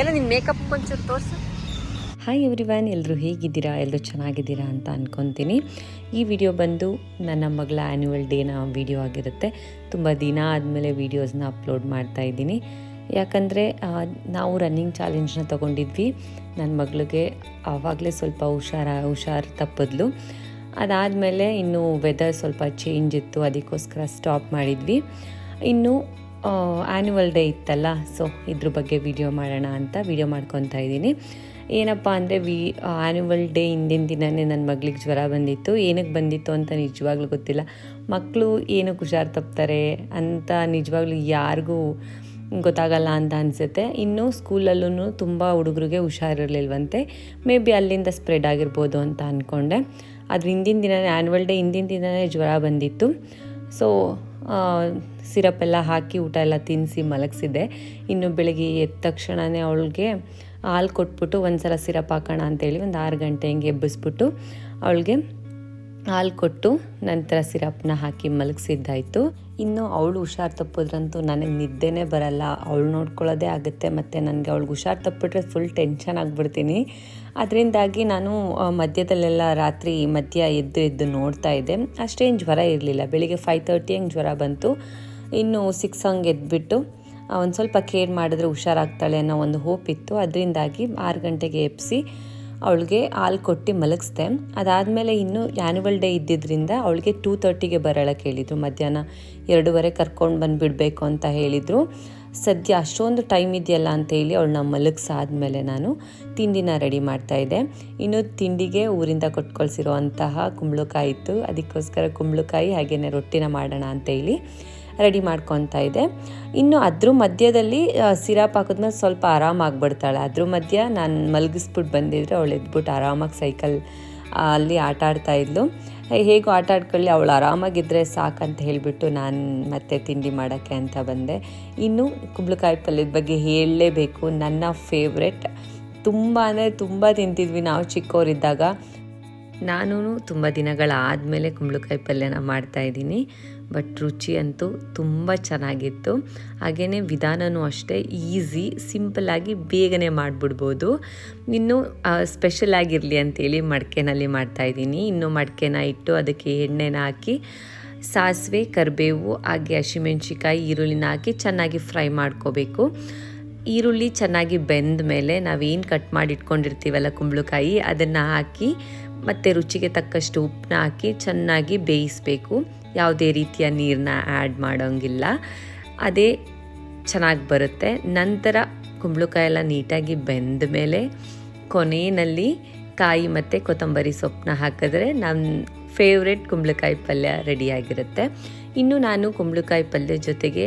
ಎಲ್ಲ ನಿಮ್ಮ ಮೇಕಪ್ ಒಂಚೂರು ತೋರಿಸು. ಹಾಯ್ ಎವ್ರಿ ವ್ಯಾನ್ ಎಲ್ಲರೂ ಹೇಗಿದ್ದೀರಾ? ಎಲ್ಲರೂ ಚೆನ್ನಾಗಿದ್ದೀರಾ ಅಂತ ಅಂದ್ಕೊತೀನಿ ಈ ವಿಡಿಯೋ ಬಂದು ನನ್ನ ಮಗಳ ಆ್ಯನ್ಯುವಲ್ ಡೇನ ವಿಡಿಯೋ ಆಗಿರುತ್ತೆ. ತುಂಬ ದಿನ ಆದಮೇಲೆ ವೀಡಿಯೋಸ್ನ ಅಪ್ಲೋಡ್ ಮಾಡ್ತಾ ಇದ್ದೀನಿ. ಯಾಕಂದರೆ ನಾವು ರನ್ನಿಂಗ್ ಚಾಲೆಂಜ್ನ ತೊಗೊಂಡಿದ್ವಿ. ನನ್ನ ಮಗಳಿಗೆ ಆವಾಗಲೇ ಸ್ವಲ್ಪ ಹುಷಾರ, ಹುಷಾರು ತಪ್ಪಿದ್ಲು. ಅದಾದಮೇಲೆ ಇನ್ನು ವೆದರ್ ಸ್ವಲ್ಪ ಚೇಂಜ್ ಇತ್ತು, ಅದಕ್ಕೋಸ್ಕರ ಸ್ಟಾಪ್ ಮಾಡಿದ್ವಿ. ಇನ್ನು ಆ್ಯನ್ಯುವಲ್ ಡೇ ಇತ್ತಲ್ಲ ಸೊ ಇದ್ರ ಬಗ್ಗೆ ವಿಡಿಯೋ ಮಾಡೋಣ ಅಂತ ವಿಡಿಯೋ ಮಾಡ್ಕೊತಾ ಇದ್ದೀನಿ. ಏನಪ್ಪ ಅಂದರೆ, ವಿ ಆ್ಯನ್ಯುವಲ್ ಡೇ ಹಿಂದಿನ ದಿನವೇ ನನ್ನ ಮಗಳಿಗೆ ಜ್ವರ ಬಂದಿತ್ತು. ಏನಕ್ಕೆ ಬಂದಿತ್ತು ಅಂತ ನಿಜವಾಗ್ಲೂ ಗೊತ್ತಿಲ್ಲ. ಮಕ್ಕಳು ಏನಕ್ಕೆ ಹುಷಾರು ತಪ್ತಾರೆ ಅಂತ ನಿಜವಾಗ್ಲೂ ಯಾರಿಗೂ ಗೊತ್ತಾಗಲ್ಲ ಅಂತ ಅನಿಸುತ್ತೆ. ಇನ್ನು ಸ್ಕೂಲಲ್ಲೂ ತುಂಬ ಹುಡುಗರಿಗೆ ಹುಷಾರಿರಲಿಲ್ವಂತೆ. ಮೇ ಬಿ ಅಲ್ಲಿಂದ ಸ್ಪ್ರೆಡ್ ಆಗಿರ್ಬೋದು ಅಂತ ಅಂದ್ಕೊಂಡೆ ಅದ್ರ ಹಿಂದಿನ ದಿನವೇ ಆ್ಯನ್ಯುವಲ್ ಡೇ ಹಿಂದಿನ ದಿನವೇ ಜ್ವರ ಬಂದಿತ್ತು. ಸೊ ಸಿರಪ್ ಎಲ್ಲ ಹಾಕಿ ಊಟ ಎಲ್ಲ ತಿನ್ನಿಸಿ ಮಲಗಿಸಿದ್ದೆ. ಇನ್ನು ಬೆಳಗ್ಗೆ ಎದ್ದ ತಕ್ಷಣವೇ ಅವಳಿಗೆ ಹಾಲು ಕೊಟ್ಬಿಟ್ಟು ಒಂದು ಸಲ ಸಿರಪ್ ಹಾಕೋಣ ಅಂತೇಳಿ ಒಂದು ಆರು ಗಂಟೆ ಹಿಂಗೆ ಎಬ್ಬಿಸ್ಬಿಟ್ಟು ಅವಳಿಗೆ ಹಾಲು ಕೊಟ್ಟು ನಂತರ ಸಿರಪ್ನ ಹಾಕಿ ಮಲಗಿಸಿದ್ದಾಯಿತು. ಇನ್ನು ಅವಳು ಹುಷಾರು ತಪ್ಪಿದ್ರಂತೂ ನನಗೆ ನಿದ್ದೆನೇ ಬರಲ್ಲ. ಅವಳು ನೋಡ್ಕೊಳ್ಳೋದೇ ಆಗುತ್ತೆ, ಮತ್ತು ನನಗೆ ಅವಳಿಗೆ ಹುಷಾರು ತಪ್ಪಿಟ್ರೆ ಫುಲ್ ಟೆನ್ಷನ್ ಆಗಿಬಿಡ್ತೀನಿ. ಅದರಿಂದಾಗಿ ನಾನು ಮಧ್ಯದಲ್ಲೆಲ್ಲ ರಾತ್ರಿ ಮಧ್ಯ ಎದ್ದು ಎದ್ದು ನೋಡ್ತಾ ಇದ್ದೆ. ಅಷ್ಟೇನು ಜ್ವರ ಇರಲಿಲ್ಲ. ಬೆಳಿಗ್ಗೆ ಫೈವ್ ತರ್ಟಿ ಹಂಗೆ ಜ್ವರ ಬಂತು. ಇನ್ನು ಸಿಕ್ಸ್ ಹಂಗೆ ಎದ್ಬಿಟ್ಟು ಒಂದು ಸ್ವಲ್ಪ ಕೇರ್ ಮಾಡಿದ್ರೆ ಹುಷಾರಾಗ್ತಾಳೆ ಅನ್ನೋ ಒಂದು ಹೋಪ್ ಇತ್ತು. ಅದರಿಂದಾಗಿ ಆರು ಗಂಟೆಗೆ ಎಬ್ಬಿಸಿ ಅವಳಿಗೆ ಹಾಲು ಕೊಟ್ಟು ಮಲಗಿಸ್ದೆ. ಅದಾದಮೇಲೆ ಇನ್ನು ಆ್ಯನ್ಯುವಲ್ ಡೇ ಇದ್ದಿದ್ದರಿಂದ ಅವಳಿಗೆ ಟೂ ತರ್ಟಿಗೆ ಬರೋಳಕ್ಕೆ ಹೇಳಿದರು ಮಧ್ಯಾಹ್ನ ಎರಡೂವರೆ ಕರ್ಕೊಂಡು ಬಂದುಬಿಡಬೇಕು ಅಂತ ಹೇಳಿದರು. ಸದ್ಯ ಅಷ್ಟೊಂದು ಟೈಮ್ ಇದೆಯಲ್ಲ ಅಂತ ಹೇಳಿ ಅವಳನ್ನ ಮಲಗಿಸಾದ್ಮೇಲೆ ನಾನು ತಿಂಡಿನ ರೆಡಿ ಮಾಡ್ತಾಯಿದ್ದೆ ಇನ್ನು ತಿಂಡಿಗೆ ಊರಿಂದ ಕೊಟ್ಕೊಳ್ಸಿರೋ ಅಂತಹ ಕುಂಬಳಕಾಯಿ ಇತ್ತು. ಅದಕ್ಕೋಸ್ಕರ ಕುಂಬಳಕಾಯಿ ಹಾಗೆಯೇ ರೊಟ್ಟಿನ ಮಾಡೋಣ ಅಂತ ಹೇಳಿ ರೆಡಿ ಮಾಡ್ಕೊತಾ ಇದೆ. ಇನ್ನು ಅದ್ರ ಮಧ್ಯದಲ್ಲಿ ಸಿರಾಪ್ ಹಾಕಿದ್ಮೇಲೆ ಸ್ವಲ್ಪ ಆರಾಮಾಗ್ಬಿಡ್ತಾಳೆ ಅದ್ರ ಮಧ್ಯ ನಾನು ಮಲಗಿಸ್ಬಿಟ್ಟು ಬಂದಿದ್ರೆ ಅವಳು ಎದ್ಬಿಟ್ಟು ಆರಾಮಾಗಿ ಸೈಕಲ್ ಅಲ್ಲಿ ಆಟ ಆಡ್ತಾ ಇದ್ಲು. ಹೇಗೂ ಆಟ ಆಡ್ಕೊಳ್ಳಿ, ಅವಳು ಆರಾಮಾಗಿದ್ದರೆ ಸಾಕಂತ ಹೇಳಿಬಿಟ್ಟು ನಾನು ಮತ್ತೆ ತಿಂಡಿ ಮಾಡೋಕ್ಕೆ ಅಂತ ಬಂದೆ. ಇನ್ನು ಕುಂಬಳಕಾಯಿ ಪಲ್ಯದ ಬಗ್ಗೆ ಹೇಳಲೇಬೇಕು. ನನ್ನ ಫೇವ್ರೆಟ್. ತುಂಬ ಅಂದರೆ ತುಂಬ ತಿಂತಿದ್ವಿ ನಾವು ಚಿಕ್ಕವರಿದ್ದಾಗ ನಾನು ತುಂಬ ದಿನಗಳಾದಮೇಲೆ ಕುಂಬಳಕಾಯಿ ಪಲ್ಯನ ಮಾಡ್ತಾಯಿದ್ದೀನಿ ಬಟ್ ರುಚಿ ಅಂತೂ ತುಂಬ ಚೆನ್ನಾಗಿತ್ತು. ಹಾಗೆಯೇ ವಿಧಾನವೂ ಅಷ್ಟೇ ಈಸಿ ಸಿಂಪಲ್ಲಾಗಿ ಬೇಗನೆ ಮಾಡಿಬಿಡ್ಬೋದು. ಇನ್ನೂ ಸ್ಪೆಷಲ್ ಆಗಿರಲಿ ಅಂತೇಳಿ ಮಡಿಕೆನಲ್ಲಿ ಮಾಡ್ತಾಯಿದ್ದೀನಿ ಇನ್ನೂ ಮಡಿಕೆನ ಇಟ್ಟು ಅದಕ್ಕೆ ಎಣ್ಣೆನ ಹಾಕಿ, ಸಾಸಿವೆ, ಕರಿಬೇವು, ಹಾಗೆ ಹಸಿಮೆಣ್ಸಿಕಾಯಿ ಈರುಳ್ಳಿನ ಹಾಕಿ ಚೆನ್ನಾಗಿ ಫ್ರೈ ಮಾಡ್ಕೋಬೇಕು. ಈರುಳ್ಳಿ ಚೆನ್ನಾಗಿ ಬೆಂದ ಮೇಲೆ ನಾವೇನು ಕಟ್ ಮಾಡಿ ಇಟ್ಕೊಂಡಿರ್ತೀವಲ್ಲ ಕುಂಬಳಕಾಯಿ, ಅದನ್ನು ಹಾಕಿ ಮತ್ತು ರುಚಿಗೆ ತಕ್ಕಷ್ಟು ಉಪ್ಪನ್ನ ಹಾಕಿ ಚೆನ್ನಾಗಿ ಬೇಯಿಸಬೇಕು. ಯಾವುದೇ ರೀತಿಯ ನೀರನ್ನ ಆ್ಯಡ್ ಮಾಡೋಂಗಿಲ್ಲ. ಅದೇ ಚೆನ್ನಾಗಿ ಬರುತ್ತೆ. ನಂತರ ಕುಂಬಳಕಾಯಿ ಎಲ್ಲ ನೀಟಾಗಿ ಬೆಂದ ಮೇಲೆ ಕೊನೆಯಲ್ಲಿ ಕಾಯಿ ಮತ್ತು ಕೊತ್ತಂಬರಿ ಸೊಪ್ಪನ್ನ ಹಾಕಿದ್ರೆ ನಮ್ಮ ಫೇವ್ರೆಟ್ ಕುಂಬಳಕಾಯಿ ಪಲ್ಯ ರೆಡಿಯಾಗಿರುತ್ತೆ ಇನ್ನು ನಾನು ಕುಂಬಳಕಾಯಿ ಪಲ್ಯ ಜೊತೆಗೆ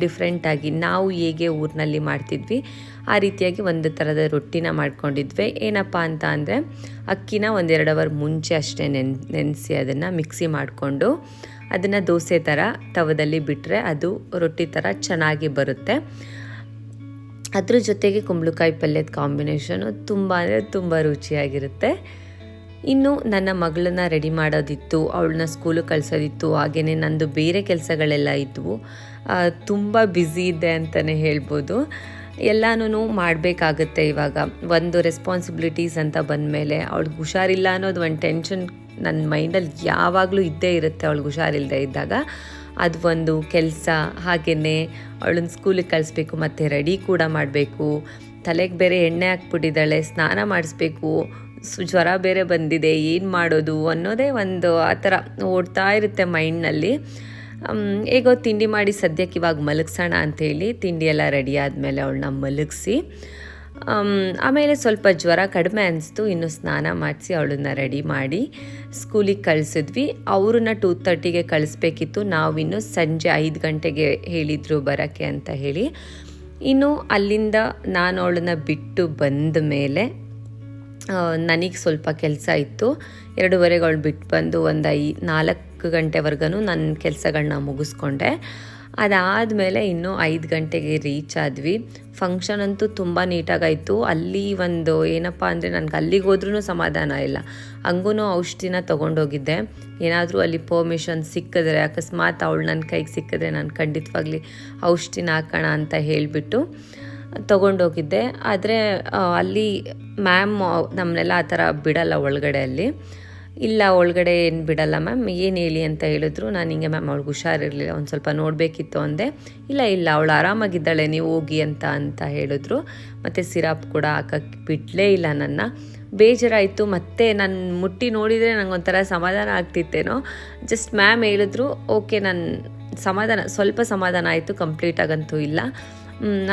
ಡಿಫ್ರೆಂಟಾಗಿ ನಾವು ಹೇಗೆ ಊರಿನಲ್ಲಿ ಮಾಡ್ತಿದ್ವಿ, ಆ ರೀತಿಯಾಗಿ ಒಂದು ಥರದ ರೊಟ್ಟಿನ ಮಾಡ್ಕೊಂಡಿದ್ವಿ. ಏನಪ್ಪ ಅಂತ ಅಂದರೆ, ಅಕ್ಕಿನ ಒಂದೆರಡು ಅವರ್ ಮುಂಚೆ ಅಷ್ಟೇ ನೆನ್, ನೆನೆಸಿ ಅದನ್ನು ಮಿಕ್ಸಿ ಮಾಡಿಕೊಂಡು, ಅದನ್ನು ದೋಸೆ ಥರ ತವದಲ್ಲಿ ಬಿಟ್ಟರೆ ಅದು ರೊಟ್ಟಿ ಥರ ಚೆನ್ನಾಗಿ ಬರುತ್ತೆ. ಅದ್ರ ಜೊತೆಗೆ ಕುಂಬಳಕಾಯಿ ಪಲ್ಯದ ಕಾಂಬಿನೇಷನು ತುಂಬ ಅಂದರೆ ತುಂಬ ರುಚಿಯಾಗಿರುತ್ತೆ. ಇನ್ನು ನನ್ನ ಮಗಳನ್ನ ರೆಡಿ ಮಾಡೋದಿತ್ತು, ಅವಳನ್ನ ಸ್ಕೂಲಿಗೆ ಕಳಿಸೋದಿತ್ತು ಹಾಗೆಯೇ ನಂದು ಬೇರೆ ಕೆಲಸಗಳೆಲ್ಲ ಇದ್ವು. ತುಂಬ ಬ್ಯುಸಿ ಇದೆ ಅಂತಲೇ ಹೇಳ್ಬೋದು. ಎಲ್ಲನೂ ಮಾಡಬೇಕಾಗುತ್ತೆ ಇವಾಗ. ಒಂದು ರೆಸ್ಪಾನ್ಸಿಬಿಲಿಟೀಸ್ ಅಂತ ಬಂದಮೇಲೆ ಅವಳಿಗೆ ಹುಷಾರಿಲ್ಲ ಅನ್ನೋದು ಒಂದು ಟೆನ್ಷನ್ ನನ್ನ ಮೈಂಡಲ್ಲಿ ಯಾವಾಗಲೂ ಇದ್ದೇ ಇರುತ್ತೆ ಅವಳಿಗೆ ಹುಷಾರಿಲ್ಲದೆ ಇದ್ದಾಗ. ಅದು ಒಂದು ಕೆಲಸ ಹಾಗೆಯೇ ಅವಳನ್ನ ಸ್ಕೂಲಿಗೆ ಕಳಿಸ್ಬೇಕು, ಮತ್ತು ರೆಡಿ ಕೂಡ ಮಾಡಬೇಕು. ತಲೆಗೆ ಬೇರೆ ಎಣ್ಣೆ ಹಾಕ್ಬಿಟ್ಟಿದ್ದಾಳೆ, ಸ್ನಾನ ಮಾಡಿಸ್ಬೇಕು. ಜ್ವರ ಬೇರೆ ಬಂದಿದೆ, ಏನು ಮಾಡೋದು ಅನ್ನೋದೇ ಒಂದು ಆ ಥರ ಓಡ್ತಾ ಇರುತ್ತೆ ಮೈಂಡ್ನಲ್ಲಿ. ಹೇಗೋ ತಿಂಡಿ ಮಾಡಿ ಸದ್ಯಕ್ಕೆ ಇವಾಗ ಮಲಗಿಸೋಣ ಅಂಥೇಳಿ ತಿಂಡಿ ಎಲ್ಲ ರೆಡಿ ಆದಮೇಲೆ ಅವಳನ್ನ ಮಲಗಿಸಿ ಆಮೇಲೆ ಸ್ವಲ್ಪ ಜ್ವರ ಕಡಿಮೆ ಅನಿಸ್ತು, ಇನ್ನು ಸ್ನಾನ ಮಾಡಿಸಿ ಅವಳನ್ನ ರೆಡಿ ಮಾಡಿ ಸ್ಕೂಲಿಗೆ ಕಳಿಸಿದ್ವಿ. ಅವ್ರನ್ನ ಟೂ ತರ್ಟಿಗೆ ಕಳಿಸ್ಬೇಕಿತ್ತು, ನಾವಿನ್ನು ಸಂಜೆ ಐದು ಗಂಟೆಗೆ ಹೇಳಿದರು ಬರೋಕ್ಕೆ ಅಂತ ಹೇಳಿ. ಇನ್ನು ಅಲ್ಲಿಂದ ನಾನು ಅವಳನ್ನ ಬಿಟ್ಟು ಬಂದ ಮೇಲೆ ನನಗೆ ಸ್ವಲ್ಪ ಕೆಲಸ ಇತ್ತು. ಎರಡೂವರೆಗಳು ಬಿಟ್ಟು ಬಂದು ಒಂದು ಐ, ನಾಲ್ಕು ಗಂಟೆವರೆಗೂ ನನ್ನ ಕೆಲಸಗಳನ್ನ ಮುಗಿಸ್ಕೊಂಡೆ. ಅದಾದಮೇಲೆ ಇನ್ನೂ ಐದು ಗಂಟೆಗೆ ರೀಚ್ ಆದ್ವಿ. ಫಂಕ್ಷನ್ ಅಂತೂ ತುಂಬ ನೀಟಾಗಾಯಿತು. ಅಲ್ಲಿ ಒಂದು ಏನಪ್ಪ ಅಂದರೆ ನನಗೆ ಅಲ್ಲಿಗೆ ಹೋದ್ರೂ ಸಮಾಧಾನ ಇಲ್ಲ. ಹಂಗೂ ಔಷಧಿನ ತೊಗೊಂಡೋಗಿದ್ದೆ. ಏನಾದರೂ ಅಲ್ಲಿ ಪರ್ಮಿಷನ್ ಸಿಕ್ಕಿದ್ರೆ, ಅಕಸ್ಮಾತ್ ಅವಳು ನನ್ನ ಕೈಗೆ ಸಿಕ್ಕಿದ್ರೆ ನಾನು ಖಂಡಿತವಾಗ್ಲಿ ಔಷಧಿನ ಹಾಕೋಣ ಅಂತ ಹೇಳಿಬಿಟ್ಟು ತೊಗೊಂಡೋಗಿದ್ದೆ. ಆದರೆ ಅಲ್ಲಿ ಮ್ಯಾಮ್ ನಮ್ಮನ್ನೆಲ್ಲ ಆ ಥರ ಬಿಡಲ್ಲ ಒಳಗಡೆ ಅಲ್ಲಿ. ಇಲ್ಲ, ಒಳಗಡೆ ಏನು ಬಿಡಲ್ಲ ಮ್ಯಾಮ್. ಏನು ಹೇಳಿ ಅಂತ ಹೇಳಿದ್ರು. ನಾನು ಹಿಂಗೆ ಮ್ಯಾಮ್ ಅವ್ಳಿಗೆ ಹುಷಾರಿರಲಿಲ್ಲ. ಒಂದು ಸ್ವಲ್ಪ ನೋಡಬೇಕಿತ್ತು ಅಂದೆ. ಇಲ್ಲ ಇಲ್ಲ, ಅವಳು ಆರಾಮಾಗಿದ್ದಾಳೆ, ನೀವು ಹೋಗಿ ಅಂತ ಅಂತ ಹೇಳಿದ್ರು. ಮತ್ತು ಸಿರಪ್ ಕೂಡ ಹಾಕಕ್ಕೆ ಬಿಡಲೇ ಇಲ್ಲ ನನ್ನ. ಬೇಜಾರಾಯಿತು. ಮತ್ತೆ ನಾನು ಮುಟ್ಟಿ ನೋಡಿದರೆ ನನಗೊಂಥರ ಸಮಾಧಾನ ಆಗ್ತಿತ್ತೇನೋ. ಜಸ್ಟ್ ಮ್ಯಾಮ್ ಹೇಳಿದ್ರು, ಓಕೆ, ನಾನು ಸಮಾಧಾನ, ಸ್ವಲ್ಪ ಸಮಾಧಾನ ಆಯಿತು, ಕಂಪ್ಲೀಟ್ ಆಗಂತೂ ಇಲ್ಲ.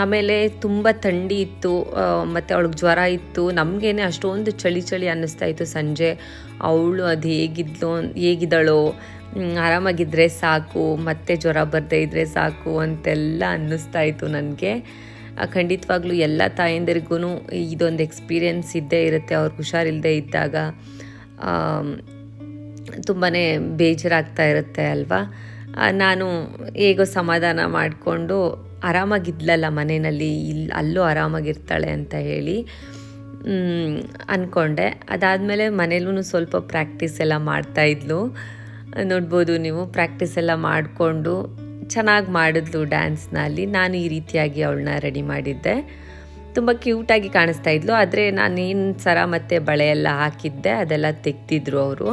ಆಮೇಲೆ ತುಂಬ ಥಂಡಿ ಇತ್ತು ಮತ್ತು ಅವಳಿಗೆ ಜ್ವರ ಇತ್ತು. ನಮಗೇನೆ ಅಷ್ಟೊಂದು ಚಳಿ ಚಳಿ ಅನ್ನಿಸ್ತಾ ಇತ್ತು ಸಂಜೆ. ಅವಳು ಅದು ಹೇಗಿದ್ಲು, ಹೇಗಿದ್ದಾಳೋ ಆರಾಮಾಗಿದ್ದರೆ ಸಾಕು, ಮತ್ತೆ ಜ್ವರ ಬರದೇ ಇದ್ದರೆ ಸಾಕು ಅಂತೆಲ್ಲ ಅನ್ನಿಸ್ತಾ ಇತ್ತು ನನಗೆ. ಖಂಡಿತವಾಗ್ಲೂ ಎಲ್ಲ ತಾಯಂದಿರಿಗೂ ಇದೊಂದು ಎಕ್ಸ್ಪೀರಿಯೆನ್ಸ್ ಇದ್ದೇ ಇರುತ್ತೆ, ಅವ್ರಿಗೆ ಹುಷಾರಿಲ್ಲದೆ ಇದ್ದಾಗ. ತುಂಬಾ ಬೇಜಾರಾಗ್ತಾ ಇರುತ್ತೆ ಅಲ್ವಾ? ನಾನು ಹೇಗೋ ಸಮಾಧಾನ ಮಾಡಿಕೊಂಡು ಆರಾಮಾಗಿದ್ಲಲ್ಲ ಮನೆಯಲ್ಲಿ ಇಲ್ಲಿ ಅಲ್ಲೂ ಆರಾಮಾಗಿರ್ತಾಳೆ ಅಂತ ಹೇಳಿ ಅಂದ್ಕೊಂಡೆ ಅದಾದಮೇಲೆ ಮನೇಲೂ ಸ್ವಲ್ಪ ಪ್ರಾಕ್ಟೀಸ್ ಎಲ್ಲ ಮಾಡ್ತಾಯಿದ್ಲು ನೋಡ್ಬೋದು ನೀವು ಪ್ರಾಕ್ಟೀಸ್ ಎಲ್ಲ ಮಾಡಿಕೊಂಡು ಚೆನ್ನಾಗಿ ಮಾಡಿದ್ಲು ಡ್ಯಾನ್ಸ್ನಲ್ಲಿ ನಾನು ಈ ರೀತಿಯಾಗಿ ಅವಳನ್ನ ರೆಡಿ ಮಾಡಿದ್ದೆ. ತುಂಬ ಕ್ಯೂಟಾಗಿ ಕಾಣಿಸ್ತಾ ಇದ್ಲು. ಆದರೆ ನಾನು ಏನು ಸರ ಮತ್ತು ಬಳೆ ಎಲ್ಲ ಹಾಕಿದ್ದೆ, ಅದೆಲ್ಲ ತೆಗ್ದಿದ್ರು ಅವರು.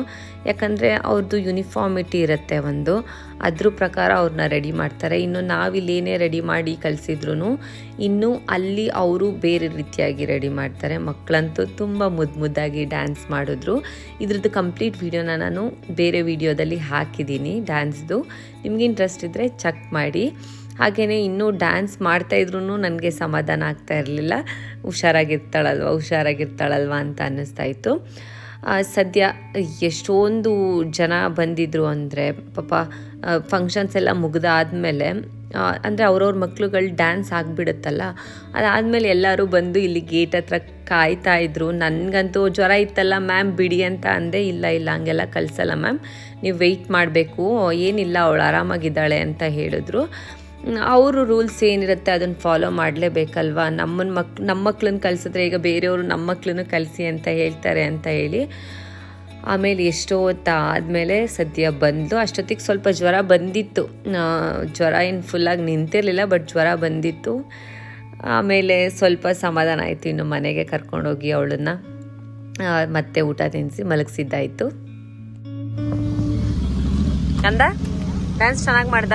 ಯಾಕಂದರೆ ಅವ್ರದ್ದು ಯೂನಿಫಾರ್ಮಿಟಿ ಇರುತ್ತೆ ಒಂದು. ಅದ್ರ ಪ್ರಕಾರ ಅವ್ರನ್ನ ರೆಡಿ ಮಾಡ್ತಾರೆ. ಇನ್ನು ನಾವಿಲ್ಲಿ ಏನೇ ರೆಡಿ ಮಾಡಿ ಕಲಿಸಿದ್ರು ಇನ್ನೂ ಅಲ್ಲಿ ಅವರು ಬೇರೆ ರೀತಿಯಾಗಿ ರೆಡಿ ಮಾಡ್ತಾರೆ. ಮಕ್ಕಳಂತೂ ತುಂಬ ಮುದ್ದು ಮುದ್ದಾಗಿ ಡ್ಯಾನ್ಸ್ ಮಾಡಿದ್ರು. ಇದ್ರದ್ದು ಕಂಪ್ಲೀಟ್ ವೀಡಿಯೋನ ನಾನು ಬೇರೆ ವಿಡಿಯೋದಲ್ಲಿ ಹಾಕಿದ್ದೀನಿ ಡ್ಯಾನ್ಸ್ದು ನಿಮಗೆ ಇಂಟ್ರೆಸ್ಟ್ ಇದ್ದರೆ ಚೆಕ್ ಮಾಡಿ. ಹಾಗೆಯೇ ಇನ್ನೂ ಡ್ಯಾನ್ಸ್ ಮಾಡ್ತಾ ಇದ್ರೂ ನನಗೆ ಸಮಾಧಾನ ಆಗ್ತಾ ಇರಲಿಲ್ಲ. ಹುಷಾರಾಗಿರ್ತಾಳಲ್ವ ಹುಷಾರಾಗಿರ್ತಾಳಲ್ವ ಅಂತ ಅನ್ನಿಸ್ತಾ ಇತ್ತು. ಸದ್ಯ ಎಷ್ಟೊಂದು ಜನ ಬಂದಿದ್ರು ಅಂದರೆ, ಪಾಪ ಫಂಕ್ಷನ್ಸ್ ಎಲ್ಲ ಮುಗಿದಾದ್ಮೇಲೆ ಅಂದರೆ ಅವ್ರವ್ರ ಮಕ್ಳುಗಳು ಡ್ಯಾನ್ಸ್ ಆಗಿಬಿಡುತ್ತಲ್ಲ. ಅದಾದಮೇಲೆ ಎಲ್ಲರೂ ಬಂದು ಇಲ್ಲಿ ಗೇಟ್ ಹತ್ರ ಕಾಯ್ತಾ ಇದ್ರು. ನನಗಂತೂ ಜ್ವರ ಇತ್ತಲ್ಲ ಮ್ಯಾಮ್ ಬಿಡಿ ಅಂತ ಅಂದೆ ಇಲ್ಲ ಇಲ್ಲ, ಹಂಗೆಲ್ಲ ಕಳಿಸಲ್ಲ ಮ್ಯಾಮ್ ನೀವು ವೆಯ್ಟ್ ಮಾಡಬೇಕು, ಏನಿಲ್ಲ, ಅವಳು ಆರಾಮಾಗಿದ್ದಾಳೆ ಅಂತ ಹೇಳಿದ್ರು. ಅವರು ರೂಲ್ಸ್ ಏನಿರುತ್ತೆ ಅದನ್ನು ಫಾಲೋ ಮಾಡಲೇಬೇಕಲ್ವಾ? ನಮ್ಮನ್ನ ಮಕ್ ನಮ್ಮ ಮಕ್ಳನ್ನ ಕಲಿಸಿದ್ರೆ ಈಗ ಬೇರೆಯವರು ನಮ್ಮ ಮಕ್ಳನ್ನು ಕಲಿಸಿ ಅಂತ ಹೇಳ್ತಾರೆ ಅಂತ ಹೇಳಿ. ಆಮೇಲೆ ಎಷ್ಟೋ ಹೊತ್ತು ಆದಮೇಲೆ ಸದ್ಯ ಬಂದು ಅಷ್ಟೊತ್ತಿಗೆ ಸ್ವಲ್ಪ ಜ್ವರ ಬಂದಿತ್ತು. ಜ್ವರ ಏನು ಫುಲ್ಲಾಗಿ ನಿಂತಿರಲಿಲ್ಲ ಬಟ್ ಜ್ವರ ಬಂದಿತ್ತು. ಆಮೇಲೆ ಸ್ವಲ್ಪ ಸಮಾಧಾನ ಆಯಿತು ಇನ್ನು ಮನೆಗೆ ಕರ್ಕೊಂಡೋಗಿ ಅವಳನ್ನು. ಮತ್ತೆ ಊಟ ತಿನ್ನಿಸಿ ಮಲಗಿಸಿದ್ದಾಯಿತು. ಅಂದ ಡ್ಯಾನ್ಸ್ ಚೆನ್ನಾಗಿ ಮಾಡ್ದ?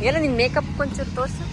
ಎಲ್ಲ ನಿನ್ನ ಮೇಕಪ್ ಒಂಚೂರು ತೋರಿಸು